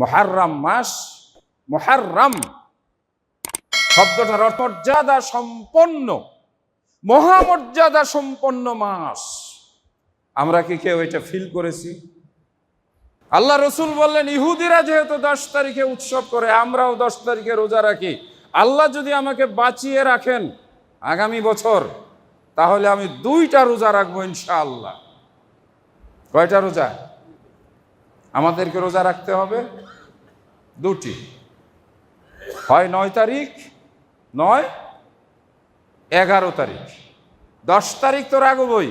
মহারম মাস মহারম শব্দটার অর্থ মর্যাদা সম্পন্ন, মহামর্যাদা সম্পন্ন মাস। আমরা কি কেউ এটা ফিল করেছি? আল্লাহ রসুল বললেন, ইহুদিরা যেহেতু দশ তারিখে উৎসব করে, আমরাও দশ তারিখে রোজা রাখি। আল্লাহ যদি আমাকে বাঁচিয়ে রাখেন আগামী বছর, তাহলে আমি দুইটা রোজা রাখব ইনশাআল্লাহ। কয়টা রোজা? আমাদেরকে রোজা রাখতে হবে? দুটি। হয় নয় তারিখ, নয় এগারো তারিখ। দশ তারিখ তো রাখবই।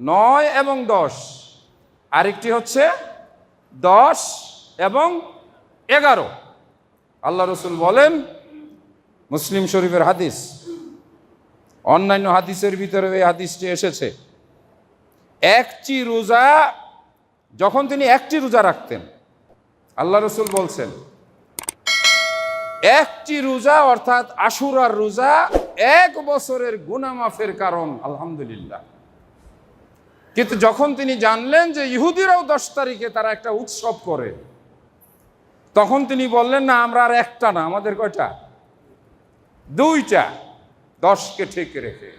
নয় এবং দশ। আরেকটি হচ্ছে দশ এবং এগারো। আল্লাহ রসুল বলেন, মুসলিম শরীফের হাদিস, অন্যান্য হাদিসের ভিতরে এই হাদিসটি এসেছে। একটি রোজা যখন তিনি একটি রোজা রাখতেন, আল্লাহ রসুল বলছেন, একটি রোজা অর্থাৎ আশুরার রোজা এক বছরের গুনামাফের কারণ, আলহামদুলিল্লাহ। কিন্তু যখন তিনি জানলেন যে ইহুদিরাও দশ তারিখে তারা একটা উৎসব করে, তখন তিনি বললেন, না, আমরা আর একটা না, আমাদের কয়টা? দুইটা। দশকে ঠিক রেখে।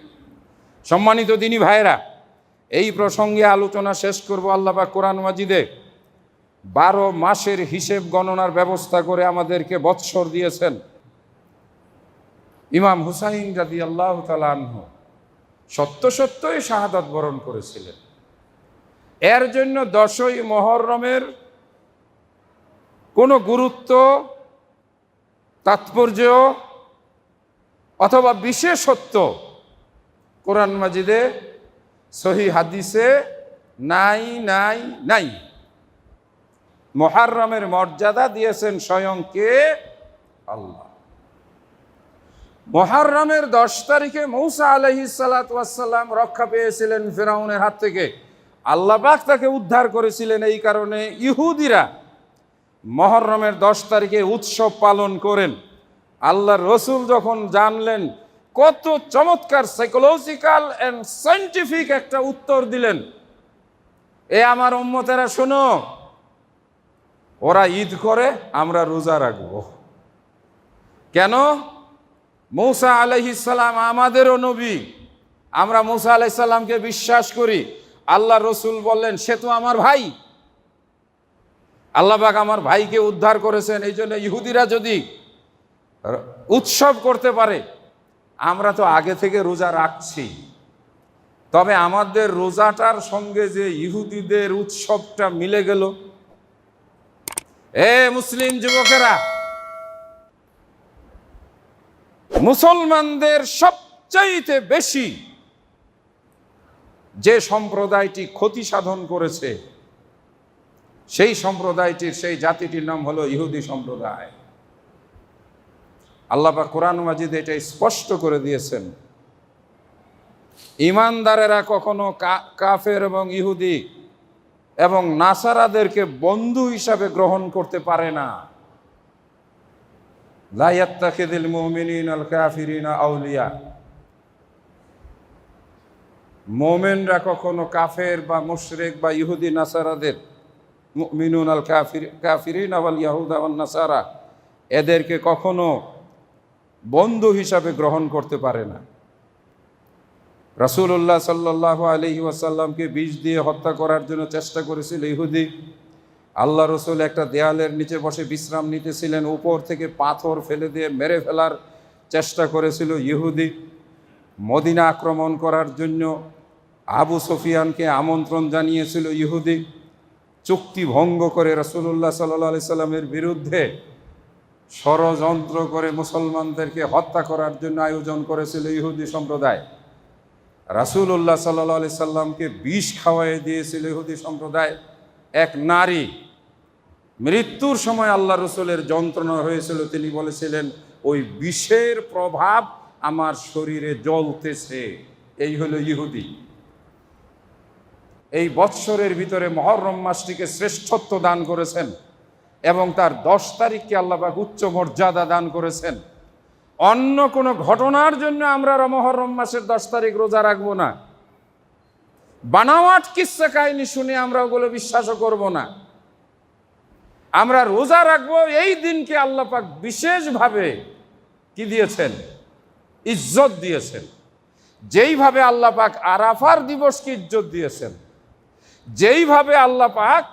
সম্মানিত দিনী ভাইরা এই প্রসঙ্গে আলোচনা শেষ করব আল্লাহ বা কোরআন মাজিদে। বারো মাসের হিসেব গণনার ব্যবস্থা করে আমাদেরকে বৎসর দিয়েছেন। ইমাম হুসাইন রাদি আল্লাহ তালাহ সত্য সত্যই শাহাদাত বরণ করেছিলেন। এর জন্য দশই মহরমের কোনো গুরুত্ব, তাৎপর্য অথবা বিশেষত্ব কোরআন মাজিদে সহি হাদিসে নাই নাই নাই। মহারমের মর্যাদা দিয়েছেন স্বয়ং কে? আল্লাহ। মহারমের দশ তারিখে মৌসা আলহি সালাতাম রক্ষা পেয়েছিলেন ফেরাউনের হাত থেকে। আল্লাপাক তাকে উদ্ধার করেছিলেন এই কারণে ইহুদিরা মহরমের দশ তারিখে উৎসব পালন করেন। আল্লাহ রসুল যখন জানলেন কত চমৎকার সাইকোলজিক্যাল অ্যান্ড সাইন্টিফিক একটা উত্তর দিলেন। এ আমার উম্মতেরা শোনো, ওরা ঈদ করে, আমরা রোজা রাখব। কেন? মৌসা আলহিসাল্লাম আমাদেরও নবী। আমরা মৌসা আলাইসাল্লামকে বিশ্বাস করি। আল্লাহ রসুল বললেন, সে তো আমার ভাই। আল্লাহবাক আমার ভাইকে উদ্ধার করেছেন, এই জন্য ইহুদিরা যদি উৎসব করতে পারে আমরা তো আগে থেকে রোজা রাখছি। তবে আমাদের রোজাটার সঙ্গে যে ইহুদিদের উৎসবটা মিলে গেল। এ মুসলিম যুবকেরা, মুসলমানদের সবচাইতে বেশি যে সম্প্রদায়টি ক্ষতি সাধন করেছে, সেই সম্প্রদায়টির, সেই জাতিটির নাম হলো ইহুদি সম্প্রদায়। আল্লাপা কোরআন মাজিদ এটা স্পষ্ট করে দিয়েছেন। ইমানদারেরা কখনো কাফের এবং ইহুদি এবং নাসারাদেরকে বন্ধু হিসাবে গ্রহণ করতে পারে না। আল কাফিরিনা আউলিয়া। মোমেনরা কখনো কাফের বা মুশরেক বা ইহুদি নাসারাদের মিনুন আল কাফির, কাফিরিন আল নাসারা এদেরকে কখনো বন্ধু হিসাবে গ্রহণ করতে পারে না। রাসুল্লাহ সাল্লাহ আলহি ওয়াসাল্লামকে বিষ দিয়ে হত্যা করার জন্য চেষ্টা করেছিল ইহুদি। আল্লাহ রসুল একটা দেয়ালের নিচে বসে বিশ্রাম নিতেছিলেন, উপর থেকে পাথর ফেলে দিয়ে মেরে ফেলার চেষ্টা করেছিল ইহুদি। মদিনা আক্রমণ করার জন্য আবু সফিয়ানকে আমন্ত্রণ জানিয়েছিল ইহুদি। চুক্তি ভঙ্গ করে রসুল্লাহ সাল্লাহ আলি সাল্লামের বিরুদ্ধে ষড়যন্ত্র করে মুসলমানদেরকে হত্যা করার জন্য আয়োজন করেছিল ইহুদি সম্প্রদায়। রাসুল্লাহ সাল্লাহ আলি সাল্লামকে বিষ খাওয়াই দিয়েছিল ইহুদি সম্প্রদায়। এক নারী মৃত্যুর সময় আল্লাহ রসুলের যন্ত্রণা হয়েছিল, তিনি বলেছিলেন, ওই বিষের প্রভাব আমার শরীরে জ্বলতেছে। এই হলো ইহুদি। এই বৎসরের ভিতরে মহরম মাসটিকে শ্রেষ্ঠত্ব দান করেছেন। এবং তার দশ তারিখকে আল্লাহবাক উচ্চ মর্যাদা দান করেছেন। অন্য কোনো ঘটনার জন্য আমরা মহরম মাসের দশ তারিখ রোজা রাখব না। বানাওয়াট কিসা কাহিনী শুনে আমরা ওগুলো বিশ্বাসও করব না। আমরা রোজা রাখব এই দিনকে আল্লাহ পাক বিশেষভাবে কি দিয়েছেন? ইজ্জত দিয়েছেন। যেইভাবে আল্লাহ পাক আরাফার দিবসকে ইজ্জত দিয়েছেন। যেইভাবে আল্লাহ পাক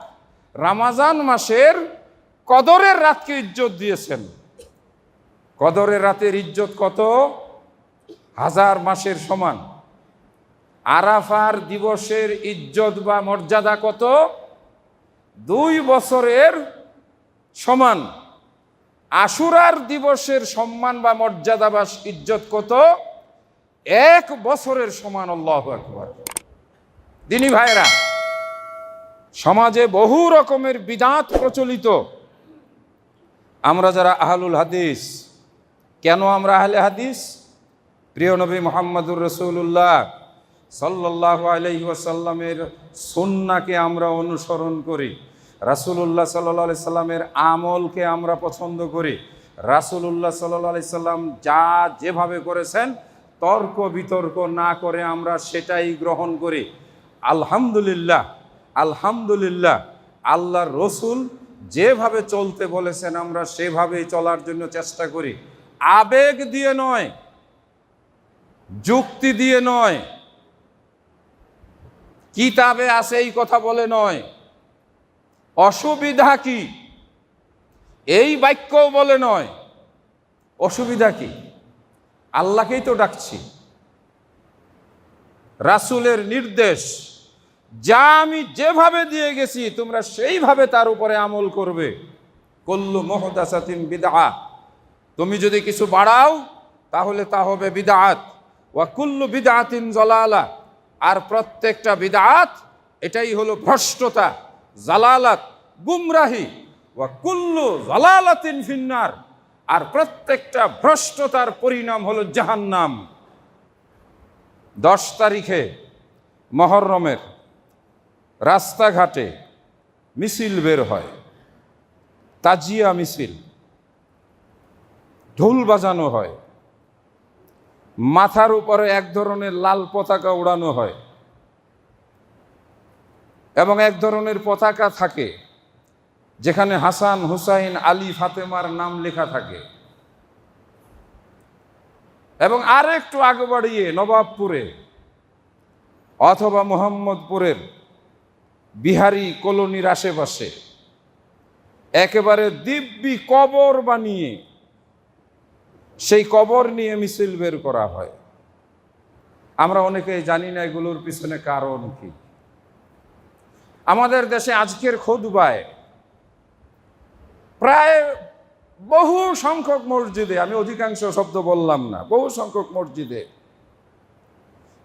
রামাজান মাসের কদরের রাতকে ইজ্জত দিয়েছেন। কদরের রাতের ইজ্জত কত? হাজার মাসের সমান। আরাফার দিবসের ইজ্জত বা মর্যাদা কত? দুই বছরের সমান। আশুরার দিবসের সম্মান বা মর্যাদা বা ইজ্জত কত? এক বছরের সমান, আল্লাহ আকবর। দিনী ভাইরা সমাজে বহু রকমের বিদাত প্রচলিত। আমরা যারা আহলুল হাদিস, কেন আমরা আহলে হাদিস? প্রিয় নবী মোহাম্মদুর রসুল্লাহ সাল্লাহ আলহি ওয়াসাল্লামের সুন্নাকে আমরা অনুসরণ করি। রাসুলুল্লাহ সাল্লাহ সাল্লামের আমলকে আমরা পছন্দ করি। রাসুলুল্লাহ সাল্লাহ সাল্লাম যা যেভাবে করেছেন, তর্ক বিতর্ক না করে আমরা সেটাই গ্রহণ করি। আলহামদুলিল্লাহ আলহামদুলিল্লাহ, আল্লাহর রসুল যেভাবে চলতে বলেছেন আমরা, সেভাবেই চলার জন্য চেষ্টা করি। আবেগ দিয়ে নয়, যুক্তি দিয়ে নয়, কিতাবে আছে এই কথা বলে নয়। অসুবিধা কি? এই বাক্যও বলে নয়। অসুবিধা কি? আল্লাহকেই তো ডাকছি। রাসুলের নির্দেশ। যা আমি যেভাবে দিয়ে গেছি, তোমরা সেইভাবে তার উপরে আমল করবে। কল্লু মোহদাসাতিন বিদা তুমি যদি কিছু বাড়াও, তাহলে তা হবে বিদাত ওয়া কুল্লু বিদাতিন জলালা। আর প্রত্যেকটা বিদাত এটাই হলো ভ্রষ্টতা, জালালাত, গুমরাহি। ওয়া কুল্লু জালালাতিন ফিন্নার। আর প্রত্যেকটা ভ্রষ্টতার পরিণাম হলো জাহান্নাম। দশ তারিখে মহরমের রাস্তাঘাটে মিছিল বের হয়। তাজিয়া মিছিল। ঢোল বাজানো হয়। মাথার উপরে এক ধরনের লাল পতাকা উড়ানো হয়। এবং এক ধরনের পতাকা থাকে, যেখানে হাসান হুসাইন, আলী ফাতেমার নাম লেখা থাকে। এবং আরেকটু আগে বাড়িয়ে নবাবপুরে অথবা মোহাম্মদপুরের বিহারি কলোনির আশেপাশে। একেবারে দিব্যি কবর বানিয়ে সেই কবর নিয়ে মিছিল বের করা হয়। আমরা অনেকেই জানি না এগুলোর পিছনে কারণ কি। আমাদের দেশে আজকের খোদবায় প্রায় বহু সংখ্যক মসজিদে, আমি অধিকাংশ শব্দ বললাম না বহু সংখ্যক মসজিদে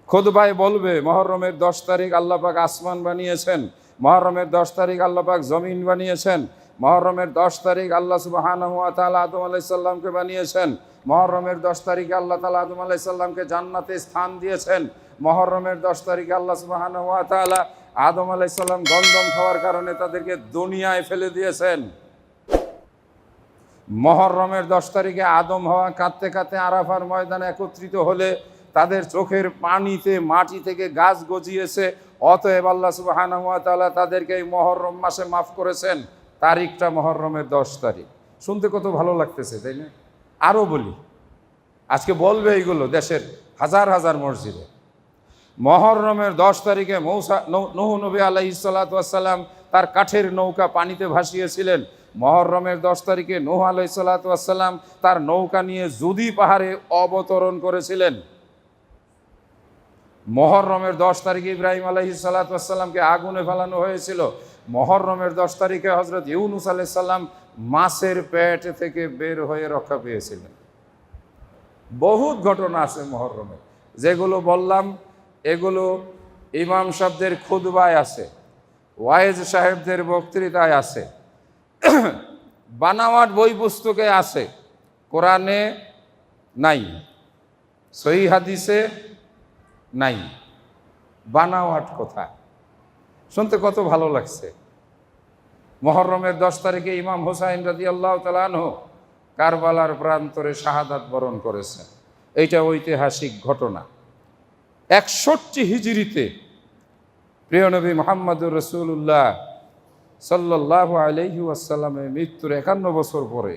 খোদবায় বলবে, মহরমের দশ তারিখ আল্লাপাক আসমান বানিয়েছেন, মহরমের দশ তারিখ আল্লাপাক জমিন বানিয়েছেন, মহরমের দশ তারিখ আল্লাহ সুবাহান তালা আদম আলাইসাল্লামকে বানিয়েছেন, মহরমের দশ তারিখে আল্লাহ তালা আদম আলাইসাল্লামকে জান্নাতে স্থান দিয়েছেন, মহরমের দশ তারিখে আল্লাহ সুবাহান তালা আদম আলাইসাল্লাম গন্ধম খাওয়ার কারণে তাদেরকে দুনিয়ায় ফেলে দিয়েছেন। মহরমের দশ তারিখে আদম হওয়া কাঁদতে কাঁদতে আরাফার ময়দানে একত্রিত হলে তাদের চোখের পানিতে, মাটি থেকে গাছ গজিয়েছে। অতএব আল্লাহ সুবাহান তাআলা তাদেরকে এই মহরম মাসে মাফ করেছেন। তারিখটা মহরমের দশ তারিখ। শুনতে কত ভালো লাগতেছে, তাই না? আরও বলি, আজকে বলবে এইগুলো দেশের হাজার হাজার মসজিদে। মহরমের দশ তারিখে মৌসা নহু নবী আলাহি সাল্লাতাম তার কাঠের নৌকা পানিতে ভাসিয়েছিলেন। মহরমের দশ তারিখে নৌ আলাই সাল্লাতাম তার নৌকা নিয়ে জুদি পাহাড়ে অবতরণ করেছিলেন। মহরমের দশ তারিখে ইব্রাহিম আলহি সাল্লাতামকে আগুনে ফেলানো হয়েছিল। মহরমের দশ তারিখে হজরত ইউনুস আলাইসাল্লাম মাছের পেট থেকে বের হয়ে রক্ষা পেয়েছিলেন। বহুত ঘটনা আছে মহরমে। যেগুলো বললাম, এগুলো ইমাম সাহেবদের খুদবায় আছে, ওয়াইজ সাহেবদের বক্তৃতায় আছে, বানাওয়াট বই পুস্তকে আছে, কোরআনে নাই, সহি হাদিসে নাই। বানাওয়াট কথা। শুনতে কত ভালো লাগছে। মহরমের দশ তারিখে ইমাম হোসাইন রাজি আল্লাহ তালানহ কারবালার প্রান্তরে শাহাদাত বরণ করেছে। এইটা ঐতিহাসিক ঘটনা। একষট্টি হিজড়িতে প্রিয় নবী মোহাম্মদুর রসুল্লাহ সাল্লাহ আলহি আসাল্লামের মৃত্যুর একান্ন বছর পরে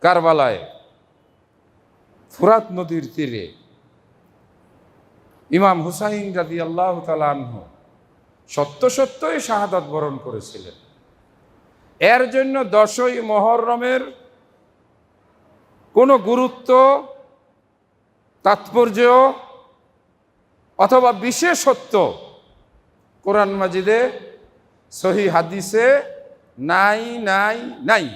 কারবালায় ফুরাত নদীর তীরে ইমাম হুসাইন রাদি আল্লাহ তালাহ সত্য সত্যই শাহাদাত বরণ করেছিলেন। এর জন্য দশই মহরমের কোনো গুরুত্ব, তাৎপর্য অথবা বিশেষত্ব কোরআন মাজিদে, সহি হাদিসে নাই নাই নাই।